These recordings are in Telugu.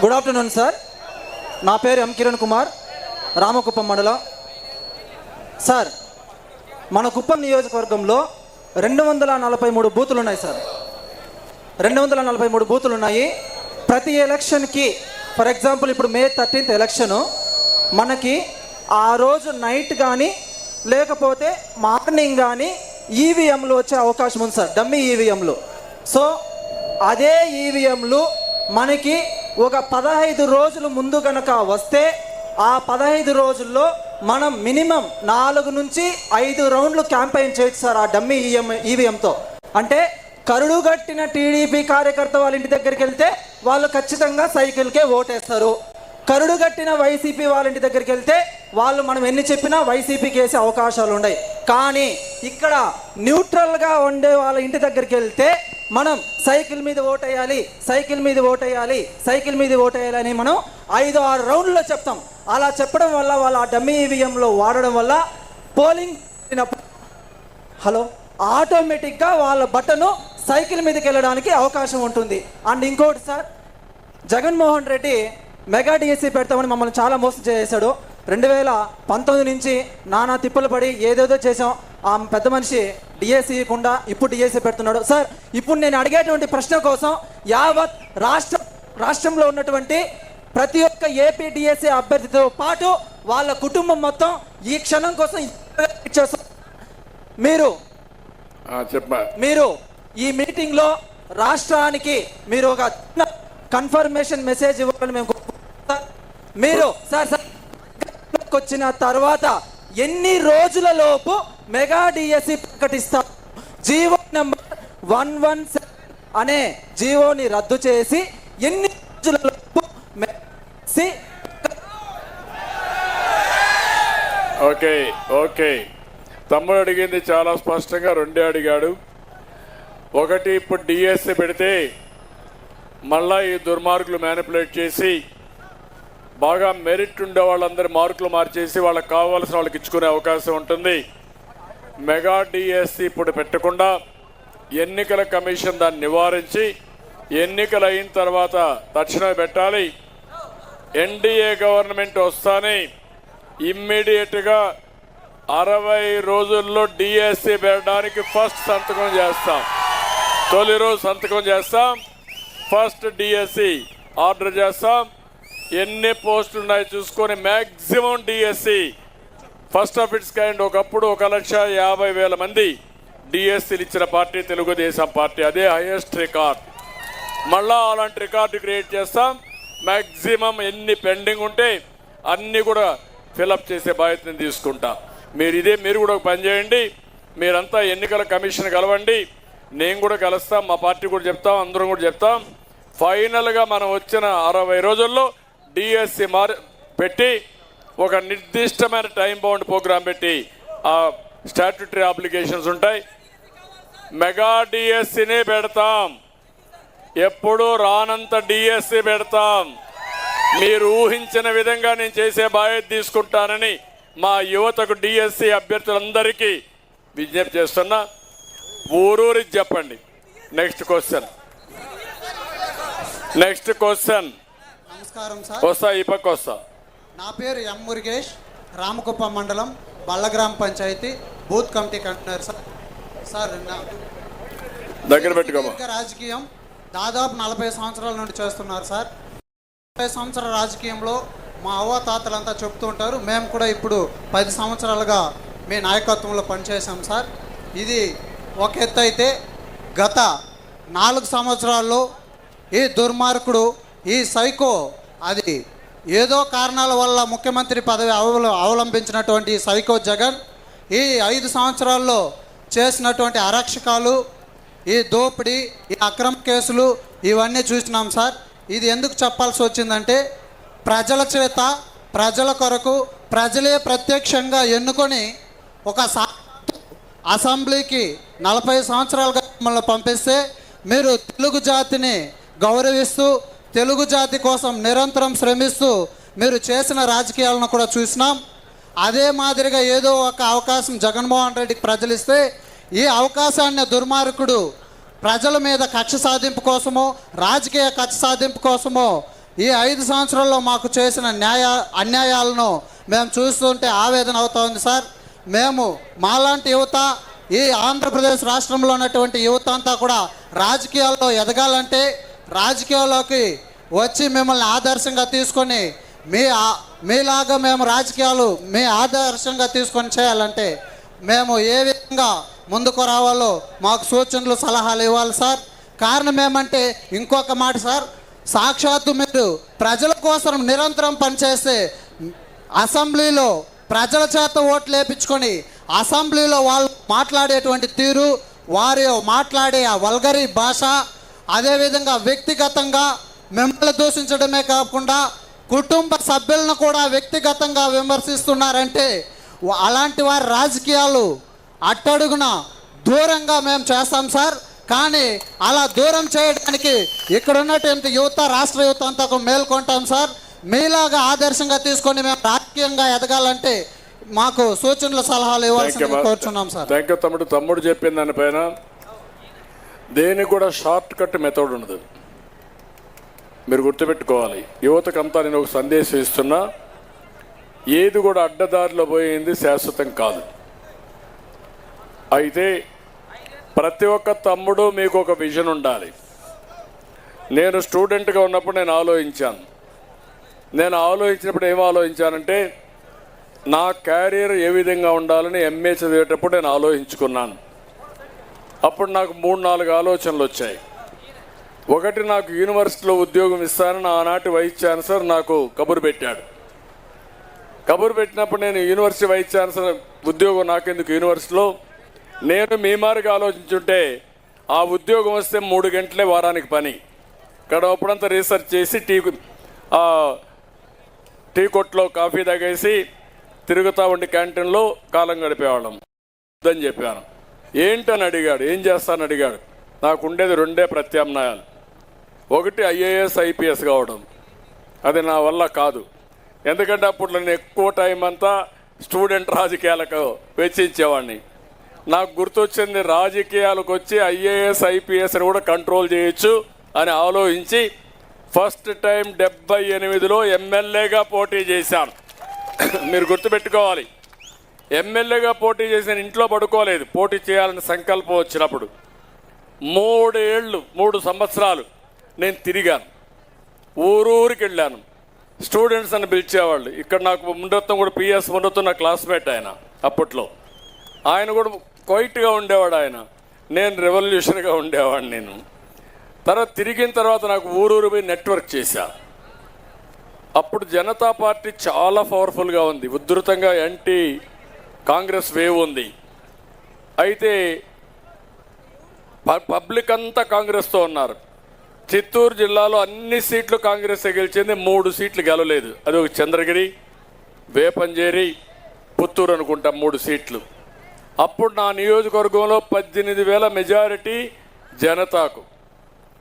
గుడ్ ఆఫ్టర్నూన్ సార్ నా పేరు ఎం కిరణ్ కుమార్ రామకుప్పం మండలం. సార్ మన కుప్పం నియోజకవర్గంలో రెండు వందల నలభై మూడు బూతులు ఉన్నాయి సార్ రెండు వందల నలభై మూడు బూతులు ఉన్నాయి ప్రతి ఎలక్షన్కి ఫర్ ఎగ్జాంపుల్ ఇప్పుడు మే థర్టీన్త్ ఎలక్షను మనకి ఆ రోజు నైట్ కానీ లేకపోతే మార్నింగ్ కానీ ఈవీఎంలు వచ్చే అవకాశం ఉంది సార్ డమ్మీ ఈవీఎంలు. సో అదే ఈవీఎంలు మనకి ఒక పదహైదు రోజులు ముందు కనుక వస్తే ఆ పదహైదు రోజుల్లో మనం మినిమం నాలుగు నుంచి ఐదు రౌండ్లు క్యాంపెయిన్ చేయొచ్చు సార్ ఆ డమ్మీ ఈఎం ఈవీఎంతో. అంటే కరుడు కట్టిన టీడీపీ కార్యకర్త వాళ్ళ ఇంటి దగ్గరికి వెళ్తే వాళ్ళు ఖచ్చితంగా సైకిల్కే ఓటేస్తారు. కరుడు కట్టిన వైసీపీ వాళ్ళ ఇంటి దగ్గరికి వెళ్తే వాళ్ళు మనం ఎన్ని చెప్పినా వైసీపీకి వేసే అవకాశాలు ఉన్నాయి కానీ ఇక్కడ న్యూట్రల్గా ఉండే వాళ్ళ ఇంటి దగ్గరికి వెళ్తే మనం సైకిల్ మీద ఓటేయాలి సైకిల్ మీద ఓటేయాలి సైకిల్ మీద ఓటేయాలి అని మనం ఐదు ఆరు రౌండ్లో చెప్తాం. అలా చెప్పడం వల్ల వాళ్ళ ఆ డమ్మీ ఈవీఎంలో వాడడం వల్ల పోలింగ్ హలో ఆటోమేటిక్గా వాళ్ళ బట్టను సైకిల్ మీదకి వెళ్ళడానికి అవకాశం ఉంటుంది. అండ్ ఇంకోటి sir Jaganmohan Reddy mega DSC పెడతామని మమ్మల్ని చాలా మోసం చేశాడు. రెండు వేల పంతొమ్మిది నుంచి నానా తిప్పలు పడి ఏదేదో చేసాం ఆ పెద్ద మనిషి డిఎస్సి కుండా ఇప్పుడు డిఎస్సి పెడుతున్నాడు. సార్ ఇప్పుడు నేను అడిగేటువంటి ప్రశ్న కోసం యావత్ రాష్ట్ర రాష్ట్రంలో ఉన్నటువంటి ప్రతి ఒక్క ఏపీ డిఎస్సి అభ్యర్థితో పాటు వాళ్ళ కుటుంబం మొత్తం ఈ క్షణం కోసం మీరు మీరు ఈ మీటింగ్లో రాష్ట్రానికి మీరు ఒక కన్ఫర్మేషన్ మెసేజ్ ఇవ్వాలని మేము. మీరు సార్ సార్ వచ్చిన తర్వాత ఎన్ని రోజుల లోపు mega DSC ప్రకటిస్తాం. GO number one one seven అనే జీవోని రద్దు చేసి ఎన్ని రోజులలోపు ఓకే ఓకే. తమ్ముడు అడిగింది చాలా స్పష్టంగా రెండే అడిగాడు. ఒకటి ఇప్పుడు డిఎస్సి పెడితే మళ్ళా ఈ దుర్మార్గులు మ్యానిపులేట్ చేసి బాగా మెరిట్ ఉండే వాళ్ళందరి మార్కులు మార్చేసి వాళ్ళకి కావాల్సిన వాళ్ళకి ఇచ్చుకునే అవకాశం ఉంటుంది. మెగా డిఎస్సి ఇప్పుడు పెట్టకుండా ఎన్నికల కమిషన్ దాన్ని నివారించి ఎన్నికలు అయిన తర్వాత తక్షణమే పెట్టాలి. ఎన్డీఏ గవర్నమెంట్ వస్తానే ఇమ్మీడియట్గా అరవై రోజుల్లో డిఎస్సి పెట్టడానికి ఫస్ట్ సంతకం చేస్తాం. తొలి రోజు సంతకం చేస్తాం. ఫస్ట్ డిఎస్సి ఆర్డర్ చేస్తాం. ఎన్ని పోస్టులు ఉన్నాయో చూసుకొని maximum DSC first of its kind ఒకప్పుడు ఒక లక్ష యాభై వేల మంది డిఎస్సీలు ఇచ్చిన పార్టీ తెలుగుదేశం పార్టీ. అదే హైయెస్ట్ రికార్డ్ మళ్ళా అలాంటి రికార్డు క్రియేట్ చేస్తాం. మ్యాక్సిమం ఎన్ని పెండింగ్ ఉంటే అన్నీ కూడా ఫిలప్ చేసే బాధ్యతను తీసుకుంటా. మీరు ఇదే మీరు కూడా ఒక పని చేయండి. మీరంతా ఎన్నికల కమిషన్ కలవండి. నేను కూడా కలుస్తాం మా పార్టీ కూడా చెప్తాం అందరం కూడా చెప్తాం. ఫైనల్గా మనం వచ్చిన అరవై రోజుల్లో డిఎస్సి మారి పెట్టి ఒక నిర్దిష్టమైన టైం బౌండ్ ప్రోగ్రాం పెట్టి ఆ స్టాట్యుటరీ అప్లికేషన్స్ ఉంటాయి. మెగా డిఎస్సిని పెడతాం. ఎప్పుడు రానంత డిఎస్సి పెడతాం. మీరు ఊహించిన విధంగా నేను చేసే బాధ్యత తీసుకుంటానని మా యువతకు డిఎస్సి అభ్యర్థులందరికీ విజ్ఞప్తి చేస్తున్నా. ఊరూరికి చెప్పండి. నెక్స్ట్ క్వశ్చన్ నెక్స్ట్ క్వశ్చన్ వస్తా ఈ పక్క వస్తా. నా పేరు ఎం మురుగేష్ రామకుప్పం మండలం Ballagrama panchayat booth committee convener sir. Sir దగ్గర పెట్టుకోమా? రాజకీయం దాదాపు నలభై సంవత్సరాల నుండి చేస్తున్నారు సార్. నలభై సంవత్సరాల రాజకీయంలో మా అవ్వతాతలంతా చెప్తూ ఉంటారు. మేము కూడా ఇప్పుడు పది సంవత్సరాలుగా మీ నాయకత్వంలో పనిచేశాం సార్. ఇది ఒక ఎత్తు అయితే గత నాలుగు సంవత్సరాల్లో ఈ దుర్మార్గుడు ఈ సైకో అది ఏదో కారణాల వల్ల ముఖ్యమంత్రి పదవి అవల అవలంబించినటువంటి సైకో జగన్ ఈ ఐదు సంవత్సరాల్లో చేసినటువంటి అరక్షకాలు ఈ దోపిడీ ఈ అక్రమ కేసులు ఇవన్నీ చూసినాం సార్. ఇది ఎందుకు చెప్పాల్సి వచ్చిందంటే ప్రజల చేత ప్రజల కొరకు ప్రజలే ప్రత్యక్షంగా ఎన్నుకొని ఒక సా అసెంబ్లీకి నలభై సంవత్సరాలుగా మిమ్మల్ని పంపిస్తే మీరు తెలుగు జాతిని గౌరవిస్తూ తెలుగు జాతి కోసం నిరంతరం శ్రమిస్తూ మీరు చేసిన రాజకీయాలను కూడా చూసినాం. అదే మాదిరిగా ఏదో ఒక అవకాశం జగన్మోహన్ రెడ్డికి ప్రజలు ఇస్తే ఈ అవకాశాన్ని దుర్మార్గుడు ప్రజల మీద కక్ష సాధింపు కోసమో రాజకీయ కక్ష సాధింపు కోసమో ఈ ఐదు సంవత్సరాల్లో మాకు చేసిన న్యాయ అన్యాయాలను మేము చూస్తుంటే ఆవేదన అవుతోంది సార్. మేము మాలాంటి యువత ఈ ఆంధ్రప్రదేశ్ రాష్ట్రంలో ఉన్నటువంటి యువత అంతా కూడా రాజకీయాల్లో ఎదగాలంటే రాజకీయాల్లోకి వచ్చి మిమ్మల్ని ఆదర్శంగా తీసుకొని మీ మీలాగా మేము రాజకీయాలు మీ ఆదర్శంగా తీసుకొని చేయాలంటే మేము ఏ విధంగా ముందుకు రావాలో మాకు సూచనలు సలహాలు ఇవ్వాలి సార్. కారణం ఏమంటే ఇంకొక మాట సార్. సాక్షాత్తు మీరు ప్రజల కోసం నిరంతరం పనిచేస్తే అసెంబ్లీలో ప్రజల చేత ఓట్లు వేపించుకొని అసెంబ్లీలో వాళ్ళు మాట్లాడేటువంటి తీరు వారి మాట్లాడే ఆ వల్గరి భాష అదేవిధంగా వ్యక్తిగతంగా మిమ్మల్ని దూషించడమే కాకుండా కుటుంబ సభ్యులను కూడా వ్యక్తిగతంగా విమర్శిస్తున్నారంటే అలాంటి వారి రాజకీయాలు అట్టడుగున దూరంగా మేము చేస్తాం సార్. కానీ అలా దూరం చేయడానికి ఇక్కడ ఉన్నటువంటి యువత రాష్ట్ర యువత అంతా ఒక మేల్కొంటాం సార్. మీలాగా ఆదర్శంగా తీసుకొని మేము రాజకీయంగా ఎదగాలంటే మాకు సూచనలు సలహాలు ఇవ్వాల్సిందిగా కోరుచున్నాం సార్. థ్యాంక్ యూ తమ్ముడు. తమ్ముడు చెప్పిన దానిపైన. దేనికి కూడా షార్ట్ కట్ మెథడ్ ఉండదు. మీరు గుర్తుపెట్టుకోవాలి. యువతకంతా నేను ఒక సందేశం ఇస్తున్నా. ఏది కూడా అడ్డదారిలో పోయింది శాశ్వతం కాదు. అయితే ప్రతి ఒక్క తమ్ముడు మీకు ఒక విజన్ ఉండాలి. నేను స్టూడెంట్గా ఉన్నప్పుడు నేను ఆలోచించాను. నేను ఆలోచించినప్పుడు ఏం ఆలోచించానంటే నా క్యారియర్ ఏ విధంగా ఉండాలని ఎంఏ చదివేటప్పుడు నేను ఆలోచించుకున్నాను. అప్పుడు నాకు మూడు నాలుగు ఆలోచనలు వచ్చాయి. ఒకటి నాకు యూనివర్సిటీలో ఉద్యోగం ఇస్తానని ఆనాటి వైస్ ఛాన్సలర్ నాకు కబురు పెట్టాడు. కబురు పెట్టినప్పుడు నేను యూనివర్సిటీ వైస్ ఛాన్సలర్ ఉద్యోగం నాకెందుకు యూనివర్సిటీలో? నేను మీ మార్గం ఆలోచించుంటే ఆ ఉద్యోగం వస్తే మూడు గంటలే వారానికి పని. గడవప్పుడంతా రీసెర్చ్ చేసి టీ టీ కొట్లో కాఫీ తాగేసి తిరుగుతూ ఉండి క్యాంటీన్లో కాలం గడిపేవాళ్ళం. అని చెప్పాను. ఏంటని అడిగాడు ఏం చేస్తానని అడిగాడు. నాకు ఉండేది రెండే ప్రత్యామ్నాయాలు. ఒకటి ఐఏఎస్ ఐపీఎస్ కావడం. అది నా వల్ల కాదు. ఎందుకంటే అప్పుడు నేను ఎక్కువ టైం అంతా స్టూడెంట్ రాజకీయాలకు వెచ్చించేవాడిని. నాకు గుర్తొచ్చింది రాజకీయాలకు వచ్చి ఐఏఎస్ ఐపీఎస్ని కూడా కంట్రోల్ చేయొచ్చు అని ఆలోచించి ఫస్ట్ టైం డెబ్బై ఎనిమిదిలో ఎమ్మెల్యేగా పోటీ చేశాను. మీరు గుర్తుపెట్టుకోవాలి. ఎమ్మెల్యేగా పోటీ చేసిన ఇంట్లో పడుకోలేదు. పోటీ చేయాలని సంకల్పం వచ్చినప్పుడు. మూడేళ్ళు మూడు సంవత్సరాలు నేను తిరిగాను. ఊరూరికి వెళ్ళాను. స్టూడెంట్స్ అని పిలిచేవాళ్ళు. ఇక్కడ నాకు ముండత్వం కూడా పిఎస్ ముండత్వం నా క్లాస్మేట్ ఆయన అప్పట్లో. ఆయన కూడా క్వైట్గా ఉండేవాడు ఆయన. నేను రెవల్యూషన్గా ఉండేవాడిని నేను. తర్వాత తిరిగిన తర్వాత నాకు ఊరూరు పోయి నెట్వర్క్ చేశా. అప్పుడు జనతా పార్టీ చాలా పవర్ఫుల్గా ఉంది. ఉధృతంగా యాంటీ కాంగ్రెస్ వేవ్ ఉంది. అయితే పబ్లిక్ అంతా కాంగ్రెస్తో ఉన్నారు. చిత్తూరు జిల్లాలో అన్ని సీట్లు కాంగ్రెస్ గెలిచింది మూడు సీట్లు గెలవలేదు. అది ఒక చంద్రగిరి వేపంజేరి పుత్తూరు అనుకుంటా మూడు సీట్లు. అప్పుడు నా నియోజకవర్గంలో పద్దెనిమిది వేల మెజారిటీ జనతాకు.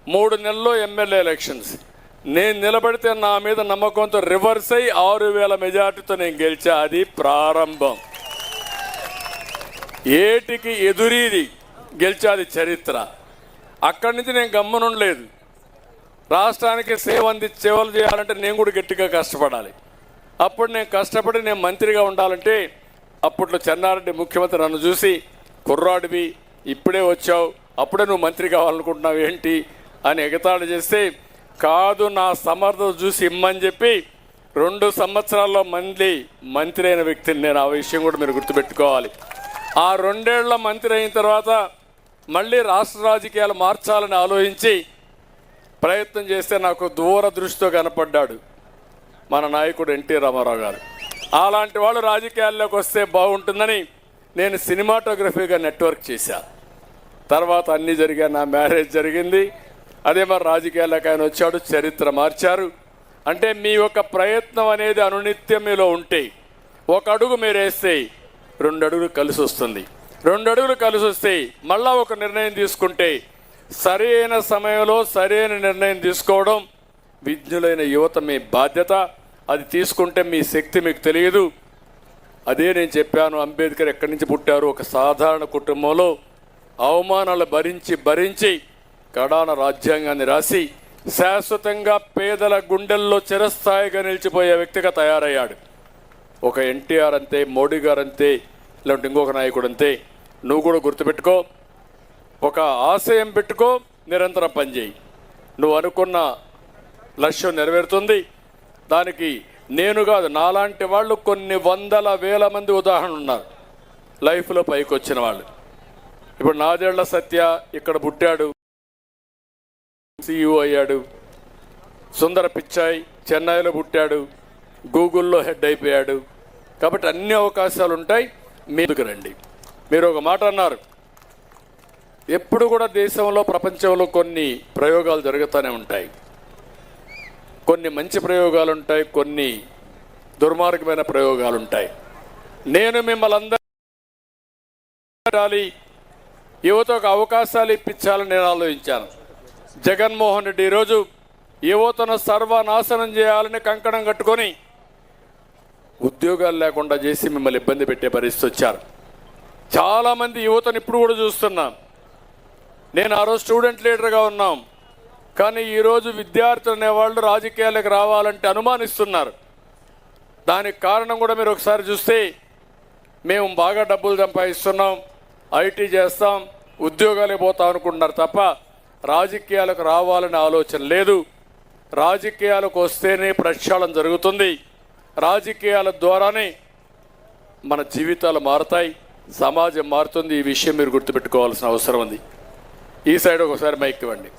మూడు నెలల్లో ఎమ్మెల్యే ఎలక్షన్స్. నేను నిలబడితే నా మీద నమ్మకంతో రివర్స్ అయ్యి ఆరు వేల మెజార్టీతో నేను గెలిచా. అది ప్రారంభం. ఏటికి ఎదురీది గెలిచాది చరిత్ర. అక్కడి నుంచి నేను గమ్మనుండలేదు. రాష్ట్రానికి సేవ అంది సేవలు చేయాలంటే నేను కూడా గట్టిగా కష్టపడాలి. అప్పుడు నేను కష్టపడి నేను మంత్రిగా ఉండాలంటే అప్పట్లో చెన్నారెడ్డి ముఖ్యమంత్రి నన్ను చూసి కుర్రాడివి ఇప్పుడే వచ్చావు అప్పుడే నువ్వు మంత్రి కావాలనుకుంటున్నావు ఏంటి? అని ఎగతాళి చేస్తే కాదు నా సమర్థత చూసి ఇమ్మని చెప్పి రెండు సంవత్సరాల్లో మంది మంత్రి అయిన వ్యక్తిని నేను ఆ విషయం కూడా మీరు గుర్తుపెట్టుకోవాలి. ఆ రెండేళ్ళ మంత్రి అయిన తర్వాత మళ్ళీ రాష్ట్ర రాజకీయాలు మార్చాలని ఆలోచించి ప్రయత్నం చేస్తే నాకు దూరదృష్టితో కనపడ్డాడు మన నాయకుడు ఎన్టీ రామారావు గారు. అలాంటి వాళ్ళు రాజకీయాల్లోకి వస్తే బాగుంటుందని నేను సినిమాటోగ్రఫీగా నెట్వర్క్ చేశా. తర్వాత అన్నీ జరిగా నా మ్యారేజ్ జరిగింది. అదే మరి రాజకీయాల్లోకి ఆయన వచ్చాడు చరిత్ర మార్చారు. అంటే మీ యొక్క ప్రయత్నం అనేది అనునిత్యం మీలో ఉంటే ఒక అడుగు మీరు వేస్తే రెండు అడుగులు కలిసి వస్తుంది. రెండు అడుగులు కలిసి వస్తే మళ్ళా ఒక నిర్ణయం తీసుకుంటే సరైన సమయంలో సరైన నిర్ణయం తీసుకోవడం విజ్ఞులైన యువత మీ బాధ్యత. అది తీసుకుంటే మీ శక్తి మీకు తెలియదు. అదే నేను చెప్పాను అంబేద్కర్ ఎక్కడి నుంచి పుట్టారు? ఒక సాధారణ కుటుంబంలో అవమానాలు భరించి భరించి కడాన రాజ్యాంగాన్ని రాసి శాశ్వతంగా పేదల గుండెల్లో చిరస్థాయిగా నిలిచిపోయే వ్యక్తిగా తయారయ్యాడు. ఒక ఎన్టీఆర్ అంతే మోడీ గారు అంతే లేదంటే ఇంకొక నాయకుడు అంతే. నువ్వు కూడా గుర్తుపెట్టుకో ఒక ఆశయం పెట్టుకో నిరంతరం పనిచేయి. నువ్వు అనుకున్న లక్ష్యం నెరవేరుతుంది. దానికి నేను కాదు నాలాంటి వాళ్ళు కొన్ని వందల వేల మంది ఉదాహరణ ఉన్నారు. లైఫ్లో పైకి వచ్చిన వాళ్ళు. ఇప్పుడు నాదేళ్ళ సత్య ఇక్కడ పుట్టాడు. సిఇఓ అయ్యాడు. సుందర పిచ్చాయ్ చెన్నైలో పుట్టాడు. గూగుల్లో హెడ్ అయిపోయాడు. కాబట్టి అన్ని అవకాశాలు ఉంటాయి మీదుకు రండి. మీరు ఒక మాట అన్నారు. ఎప్పుడు కూడా దేశంలో ప్రపంచంలో కొన్ని ప్రయోగాలు జరుగుతూనే ఉంటాయి. కొన్ని మంచి ప్రయోగాలు ఉంటాయి కొన్ని దుర్మార్గమైన ప్రయోగాలు ఉంటాయి. నేను మిమ్మల్ని అందరి యువతకు అవకాశాలు ఇప్పించాలని నేను ఆలోచించాను. జగన్మోహన్ రెడ్డి ఈరోజు యువతను సర్వనాశనం చేయాలని కంకణం కట్టుకొని ఉద్యోగాలు లేకుండా చేసి మిమ్మల్ని ఇబ్బంది పెట్టే పరిస్థితి వచ్చారు. చాలామంది యువతను ఇప్పుడు కూడా చూస్తున్నాం. నేను ఆ రోజు స్టూడెంట్ లీడర్గా ఉన్నాం. కానీ ఈరోజు విద్యార్థులు అనేవాళ్ళు రాజకీయాలకు రావాలంటే అనుమానిస్తున్నారు. దానికి కారణం కూడా మీరు ఒకసారి చూస్తే మేము బాగా డబ్బులు సంపాదిస్తున్నాం ఐటీ చేస్తాం ఉద్యోగాలే పోతాం అనుకుంటున్నారు తప్ప రాజకీయాలకు రావాలనే ఆలోచన లేదు. రాజకీయాలకు వస్తేనే ప్రక్షాళన జరుగుతుంది. రాజకీయాల ద్వారానే మన జీవితాలు మారుతాయి సమాజం మారుతుంది. ఈ విషయం మీరు గుర్తుపెట్టుకోవాల్సిన అవసరం ఉంది. ఈ సైడ్ ఒకసారి మైక్ ఇవ్వండి.